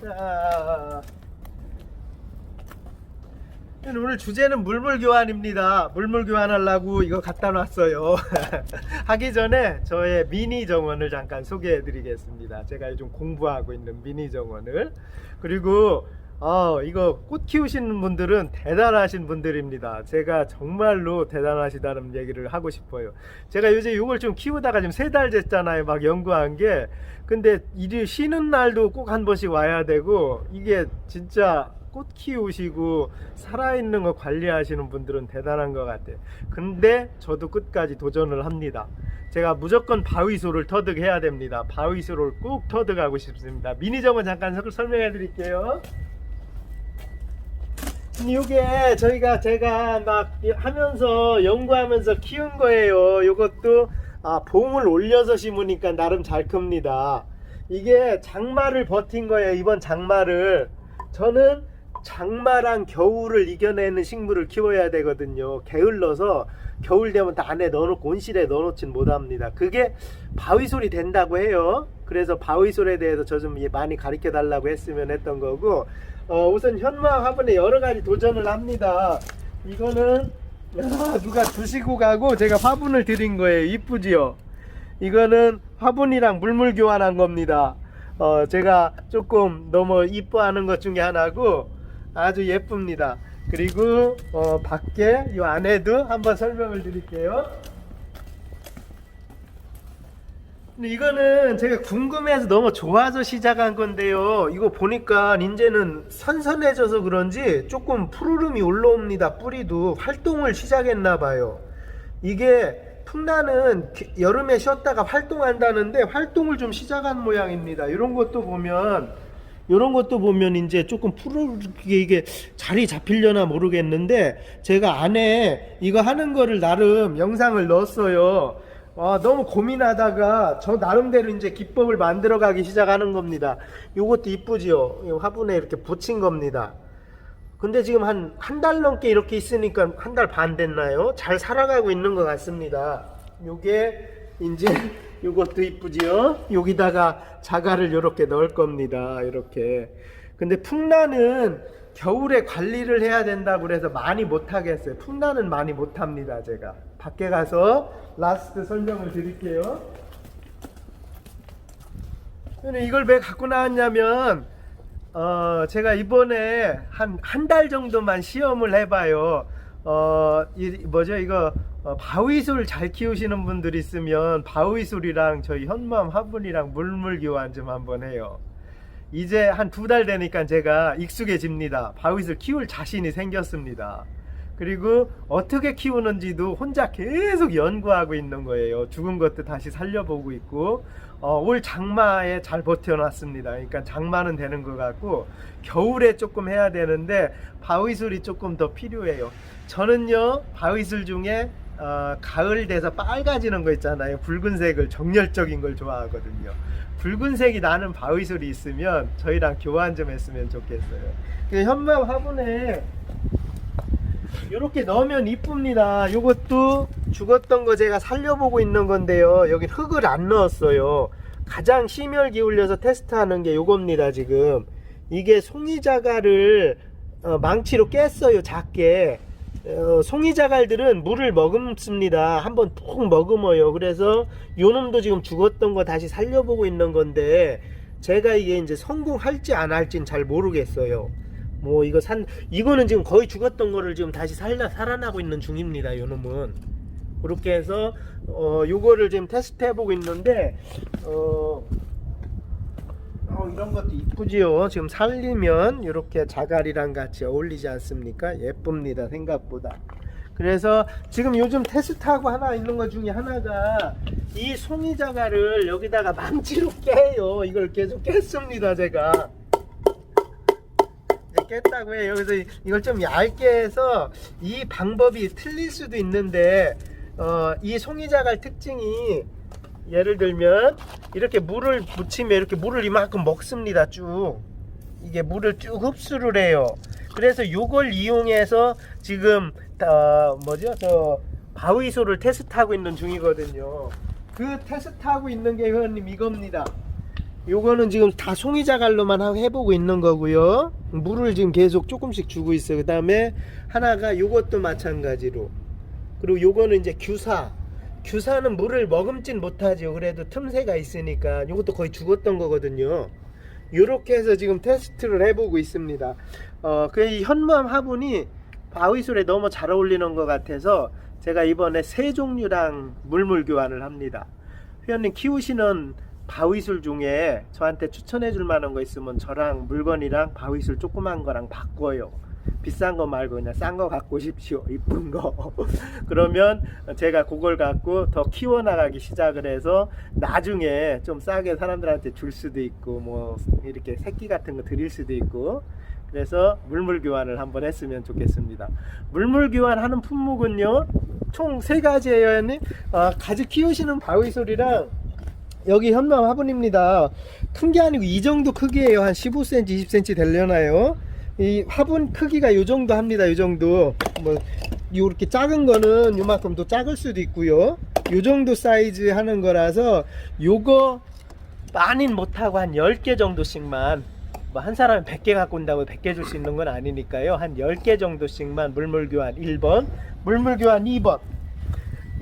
자, 오늘 주제는 물물 교환입니다. 물물 교환하려고 이거 갖다 놨어요. 하기 전에 저의 미니 정원을 잠깐 소개해 드리겠습니다. 제가 요즘 공부하고 있는 미니 정원을. 그리고 어, 이거 꽃 키우시는 분들은 대단하신 분들입니다. 제가 정말로 대단하시다는 얘기를 하고 싶어요. 제가 요새 이걸 좀 키우다가 지금 세 달 됐잖아요. 막 연구한 게. 근데 일이 쉬는 날도 꼭 한 번씩 와야 되고 이게 진짜 꽃 키우시고 살아있는 거 관리하시는 분들은 대단한 것 같아요. 근데 저도 끝까지 도전을 합니다. 제가 무조건 바위소를 터득해야 됩니다. 바위소를 꼭 터득하고 싶습니다. 미니 정원 잠깐 설- 설명해 드릴게요. 이게 저희가 제가 막 하면서 연구하면서 키운 거예요. 이것도 아, 봉을 올려서 심으니까 나름 잘 큽니다. 이게 장마를 버틴 거예요. 이번 장마를 저는 장마랑 겨울을 이겨내는 식물을 키워야 되거든요. 게을러서 겨울 되면 다 안에 넣어놓고 온실에 넣어놓진 못합니다. 그게 바위솔이 된다고 해요. 그래서 바위솔에 대해서 저 좀 많이 가르쳐 달라고 했으면 했던 거고 어, 우선 현무암 화분에 여러 가지 도전을 합니다. 이거는 야, 누가 주시고 가고 제가 화분을 드린 거예요. 이쁘지요? 이거는 화분이랑 물물 교환한 겁니다. 어, 제가 조금 너무 이뻐하는 것 중에 하나고 아주 예쁩니다. 그리고 어, 밖에 이 안에도 한번 설명을 드릴게요. 이거는 제가 궁금해서 너무 좋아서 시작한 건데요. 이거 보니까 이제는 선선해져서 그런지 조금 푸르름이 올라옵니다. 뿌리도 활동을 시작했나 봐요. 이게 풍나는 기- 여름에 쉬었다가 활동한다는데 활동을 좀 시작한 모양입니다. 이런 것도 보면 이런 것도 보면 이제 조금 푸르게 이게 자리 잡히려나 모르겠는데 제가 안에 이거 하는 거를 나름 영상을 넣었어요. 아, 너무 고민하다가 저 나름대로 이제 기법을 만들어 가기 시작하는 겁니다. 요것도 이쁘지요? 이 화분에 이렇게 붙인 겁니다. 근데 지금 한 한 달 넘게 이렇게 있으니까 한 달 반 됐나요? 잘 살아가고 있는 것 같습니다. 요게 이제 요것도 이쁘지요? 여기다가 자갈을 이렇게 넣을 겁니다. 이렇게. 근데 풍란은 겨울에 관리를 해야 된다고 그래서 많이 못 하겠어요. 풍란은 많이 못 합니다. 제가 밖에 가서 라스트 설명을 드릴게요. 이걸 왜 갖고 나왔냐면 어, 제가 이번에 한 한 달 정도만 시험을 해봐요. 어, 이, 뭐죠, 이거, 어, 바위술 잘 키우시는 분들 있으면 바위술이랑 저희 현무암 화분이랑 물물 교환 좀 한번 해요. 이제 한 두 달 되니까 제가 익숙해집니다. 바위술 키울 자신이 생겼습니다. 그리고 어떻게 키우는지도 혼자 계속 연구하고 있는 거예요. 죽은 것도 다시 살려보고 있고, 어, 올 장마에 잘 버텨놨습니다. 그러니까 장마는 되는 것 같고, 겨울에 조금 해야 되는데, 바위술이 조금 더 필요해요. 저는요, 바위술 중에, 어, 가을 돼서 빨가지는 거 있잖아요. 붉은색을 정열적인 걸 좋아하거든요. 붉은색이 나는 바위술이 있으면 저희랑 교환 좀 했으면 좋겠어요. 그 현무암 화분에 이렇게 넣으면 이쁩니다. 이것도 죽었던 거 제가 살려보고 있는 건데요. 여기 흙을 안 넣었어요. 가장 심혈 기울여서 테스트하는 게 요겁니다. 지금 이게 송이자갈을 어, 망치로 깼어요. 작게. 어, 송이자갈들은 물을 머금습니다. 한번 푹 머금어요. 그래서 요 놈도 지금 죽었던 거 다시 살려보고 있는 건데 제가 이게 이제 성공할지 안 할지는 잘 모르겠어요. 뭐 이거 산 이거는 지금 거의 죽었던 거를 지금 다시 살라 살아나고 있는 중입니다. 요 놈은 그렇게 해서 어 요거를 지금 테스트 해보고 있는데 어, 어 이런 것도 이쁘지요. 지금 살리면 이렇게 자갈이랑 같이 어울리지 않습니까? 예쁩니다. 생각보다. 그래서 지금 요즘 테스트하고 하나 있는 것 중에 하나가 이 송이 자갈을 여기다가 망치로 깨요. 이걸 계속 깼습니다. 제가. 깼다고. 그래서 이- 이걸 좀 얇게 해서 이 방법이 틀릴 수도 있는데 어, 이 송이자갈 특징이 예를 들면 이렇게 물을 묻히면 이렇게 물을 이만큼 먹습니다. 쭉 이게 물을 쭉 흡수를 해요. 그래서 이걸 이용해서 지금 어, 뭐죠? 저 바위소를 테스트하고 있는 중이거든요. 그 테스트하고 있는 게 회원님 이겁니다. 요거는 지금 다 송이자갈로만 해보고 있는 거고요. 물을 지금 계속 조금씩 주고 있어요. 그 다음에 하나가 요것도 마찬가지로. 그리고 요거는 이제 규사. 규사는 물을 머금진 못하죠. 그래도 틈새가 있으니까 요것도 거의 죽었던 거거든요. 요렇게 해서 지금 테스트를 해보고 있습니다. 어, 그이 현무암 화분이 바위술에 너무 잘 어울리는 것 같아서 제가 이번에 세 종류랑 물물 교환을 합니다. 회원님 키우시는 바위술 중에 저한테 추천해 줄 만한 거 있으면 저랑 물건이랑 바위술 조그만 거랑 바꿔요. 비싼 거 말고 그냥 싼 거 갖고 싶시오. 이쁜 거. 그러면 제가 그걸 갖고 더 키워나가기 시작을 해서 나중에 좀 싸게 사람들한테 줄 수도 있고 뭐 이렇게 새끼 같은 거 드릴 수도 있고 그래서 물물 교환을 한번 했으면 좋겠습니다. 물물 교환하는 품목은요 총 세 가지예요, 형님. 아, 가지 키우시는 바위솔이랑 여기 현무암 화분입니다. 큰 게 아니고 이 정도 크기예요. 한 15cm, 20cm 되려나요? 이 화분 크기가 이 정도 합니다. 이 정도. 뭐 이렇게 작은 거는 요만큼 더 작을 수도 있고요. 요 정도 사이즈 하는 거라서 요거 많이는 못하고 한 10개 정도씩만 뭐 한 사람이 100개 갖고 온다고 100개 줄 수 있는 건 아니니까요. 한 10개 정도씩만 물물 교환 1번, 물물 교환 2번.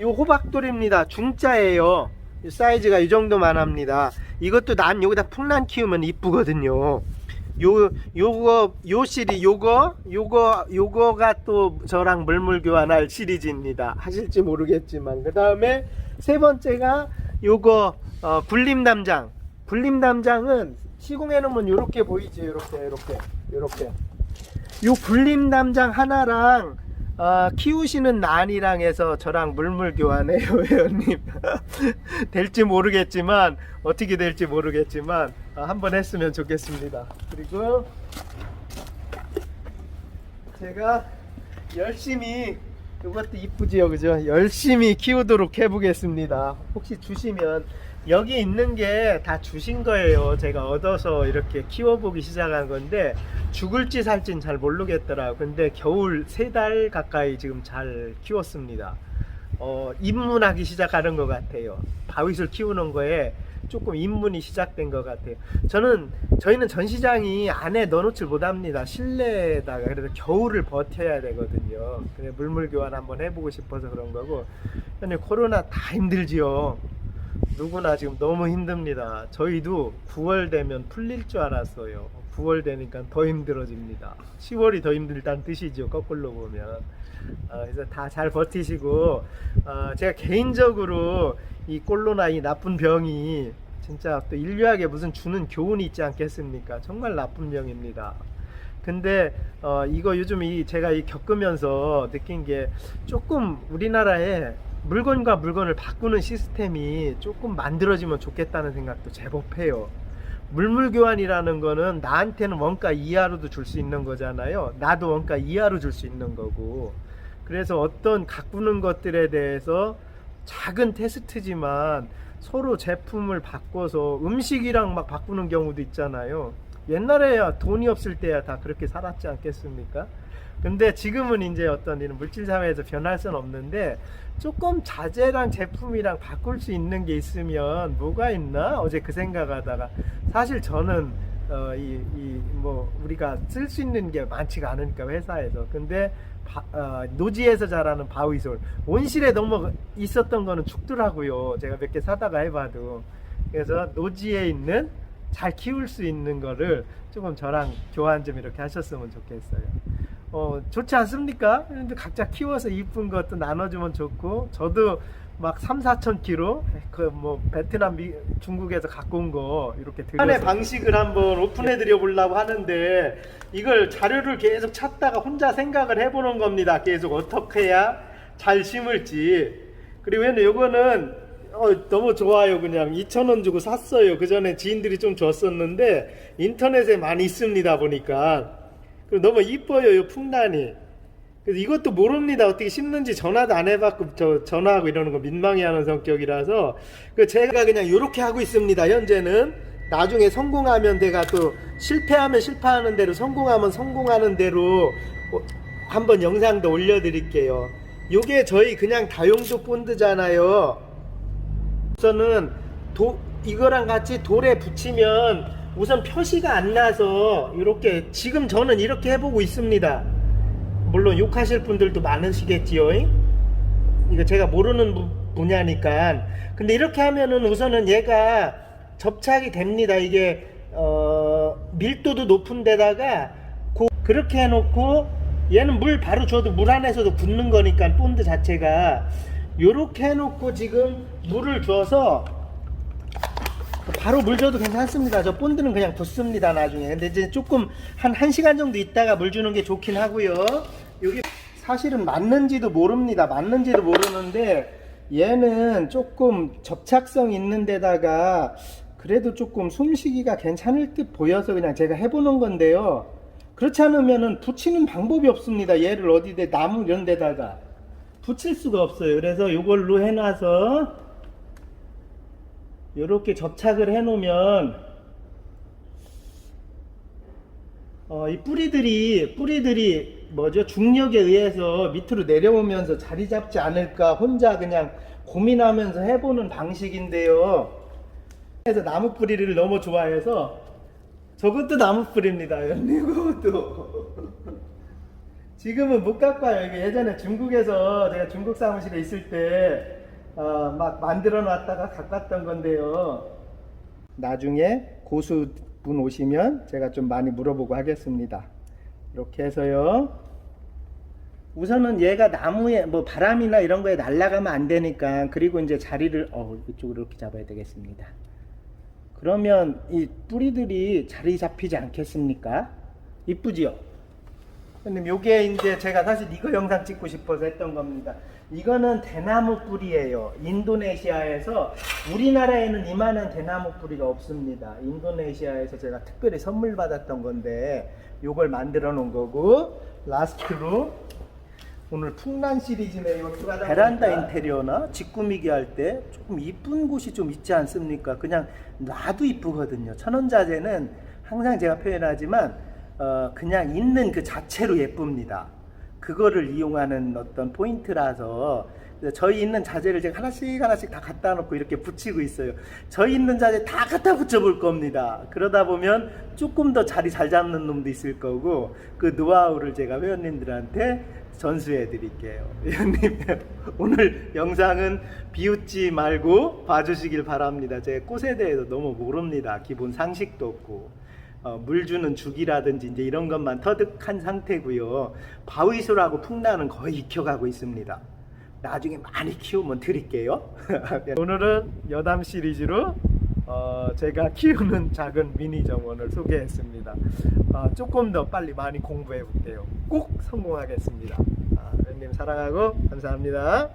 요 호박돌입니다. 중짜예요. 이 사이즈가 이 정도만 합니다. 이것도 난 여기다 풍란 키우면 이쁘거든요. 요 요거 요 시리 요거 요거 요거가 또 저랑 물물 교환할 시리즈입니다. 하실지 모르겠지만 그 다음에 세 번째가 요거 어, 굴림 담장. 굴림 담장은 시공해 놓으면 요렇게 보이지 요렇게 요렇게 요렇게. 요 굴림 담장 하나랑 아, 키우시는 난이랑 해서 저랑 물물 교환해요, 회원님. 될지 모르겠지만, 어떻게 될지 모르겠지만, 아, 한번 했으면 좋겠습니다. 그리고 제가 열심히, 이것도 이쁘지요, 그죠? 열심히 키우도록 해보겠습니다. 혹시 주시면, 여기 있는 게 다 주신 거예요. 제가 얻어서 이렇게 키워보기 시작한 건데, 죽을지 살진 잘 모르겠더라고. 근데 겨울 세 달 가까이 지금 잘 키웠습니다. 어, 입문하기 시작하는 것 같아요. 바위술 키우는 거에 조금 입문이 시작된 것 같아요. 저는 저희는 전시장이 안에 넣어놓질 못합니다. 실내에다가 그래서 겨울을 버텨야 되거든요. 그래 물물 교환 한번 해보고 싶어서 그런 거고. 근데 코로나 다 힘들지요. 누구나 지금 너무 힘듭니다. 저희도 9월 되면 풀릴 줄 알았어요. 9월 되니까 더 힘들어집니다. 10월이 더 힘들다는 뜻이죠. 거꾸로 보면. 어, 그래서 다 잘 버티시고 어, 제가 개인적으로 이 꼴로나 이 나쁜 병이 진짜 또 인류에게 무슨 주는 교훈이 있지 않겠습니까? 정말 나쁜 병입니다. 근데 어, 이거 요즘 이 제가 이 겪으면서 느낀 게 조금 우리나라에 물건과 물건을 바꾸는 시스템이 조금 만들어지면 좋겠다는 생각도 제법 해요. 물물 교환이라는 거는 나한테는 원가 이하로도 줄 수 있는 거잖아요. 나도 원가 이하로 줄 수 있는 거고. 그래서 어떤 가꾸는 것들에 대해서 작은 테스트지만 서로 제품을 바꿔서 음식이랑 막 바꾸는 경우도 있잖아요. 옛날에야 돈이 없을 때야 다 그렇게 살았지 않겠습니까? 근데 지금은 이제 어떤 이런 물질 사회에서 변할 수는 없는데 조금 자재랑 제품이랑 바꿀 수 있는 게 있으면 뭐가 있나 어제 그 생각하다가 사실 저는 어, 이, 이, 뭐, 우리가 쓸 수 있는 게 많지가 않으니까, 회사에서. 근데, 바- 어, 노지에서 자라는 바위솔. 온실에 너무 있었던 거는 죽더라고요. 제가 몇 개 사다가 해봐도. 그래서 노지에 있는 잘 키울 수 있는 거를 조금 저랑 교환 좀 이렇게 하셨으면 좋겠어요. 어, 좋지 않습니까? 근데 각자 키워서 이쁜 것도 나눠주면 좋고, 저도 막 3, 4천 킬로, 그 뭐 베트남, 미, 중국에서 갖고 온 거 이렇게 들고. 한의 방식을 한번 오픈해 드려 보려고 하는데, 이걸 자료를 계속 찾다가 혼자 생각을 해 보는 겁니다. 계속 어떻게 해야 잘 심을지. 그리고 요거는 어, 너무 좋아요. 그냥 2,000원 주고 샀어요. 그 전에 지인들이 좀 줬었는데, 인터넷에 많이 있습니다. 보니까. 그리고 너무 이뻐요. 이 풍란이. 그래서 이것도 모릅니다. 어떻게 심는지 전화도 안 해봤고, 저 전화하고 이러는 거 민망해하는 성격이라서, 그 제가 그냥 이렇게 하고 있습니다. 현재는. 나중에 성공하면 내가 또 실패하면 실패하는 대로 성공하면 성공하는 대로 어, 한번 영상도 올려드릴게요. 요게 저희 그냥 다용도 본드잖아요. 우선은 도, 이거랑 같이 돌에 붙이면 우선 표시가 안 나서 이렇게 지금 저는 이렇게 해보고 있습니다. 물론 욕하실 분들도 많으시겠지요. 이거 제가 모르는 부- 분야니까. 근데 이렇게 하면은 우선은 얘가 접착이 됩니다. 이게 어, 밀도도 높은 데다가 고- 그렇게 해놓고 얘는 물 바로 줘도 물 안에서도 굳는 거니까 본드 자체가 요렇게 해놓고 지금 물을 줘서 바로 물 줘도 괜찮습니다. 저 본드는 그냥 붓습니다 나중에. 근데 이제 조금 한 1시간 정도 있다가 물 주는 게 좋긴 하고요. 여기 사실은 맞는지도 모릅니다. 맞는지도 모르는데 얘는 조금 접착성 있는 데다가 그래도 조금 숨쉬기가 괜찮을 듯 보여서 그냥 제가 해보는 건데요. 그렇지 않으면은 붙이는 방법이 없습니다. 얘를 어디에 나무 이런 데다가 붙일 수가 없어요. 그래서 이걸로 해놔서 이렇게 접착을 해 놓으면 어, 이 뿌리들이 뿌리들이 뭐죠 중력에 의해서 밑으로 내려오면서 자리 잡지 않을까 혼자 그냥 고민하면서 해보는 방식인데요. 그래서 나무 뿌리를 너무 좋아해서 저것도 나무 뿌리입니다. 이것도 지금은 못 갖고 와요. 예전에 중국에서 제가 중국 사무실에 있을 때 어, 막 만들어 놨다가 왔던 건데요. 나중에 고수분 오시면 제가 좀 많이 물어보고 하겠습니다. 이렇게 해서요. 우선은 얘가 나무에 뭐 바람이나 이런 거에 날아가면 안 되니까 그리고 이제 자리를 어 이쪽으로 이렇게 잡아야 되겠습니다. 그러면 이 뿌리들이 자리 잡히지 않겠습니까? 이쁘지요? 근데 요게 이제 제가 사실 이거 영상 찍고 싶어서 했던 겁니다. 이거는 대나무 뿌리예요. 인도네시아에서 우리나라에는 이만한 대나무 뿌리가 없습니다. 인도네시아에서 제가 특별히 선물 받았던 건데 요걸 만들어 놓은 거고 라스트로 오늘 풍란 시리즈네 이거 베란다 인테리어나 집 꾸미기 할 때 조금 이쁜 곳이 좀 있지 않습니까? 그냥 놔도 이쁘거든요. 천원자재는 항상 제가 표현하지만 어, 그냥 있는 그 자체로 예쁩니다. 그거를 이용하는 어떤 포인트라서 저희 있는 자재를 제가 하나씩 하나씩 다 갖다 놓고 이렇게 붙이고 있어요. 저희 있는 자재 다 갖다 붙여 볼 겁니다. 그러다 보면 조금 더 자리 잘 잡는 놈도 있을 거고 그 노하우를 제가 회원님들한테 전수해 드릴게요. 회원님 오늘 영상은 비웃지 말고 봐주시길 바랍니다. 제가 꽃에 대해서 너무 모릅니다. 기본 상식도 없고. 어, 물 주는 죽이라든지 이제 이런 것만 터득한 상태고요. 바위소라고 풍란은 거의 익혀가고 있습니다. 나중에 많이 키우면 드릴게요. 오늘은 여담 시리즈로 어, 제가 키우는 작은 미니 정원을 소개했습니다. 어, 조금 더 빨리 많이 공부해 볼게요. 꼭 성공하겠습니다. 아, 님 사랑하고 감사합니다.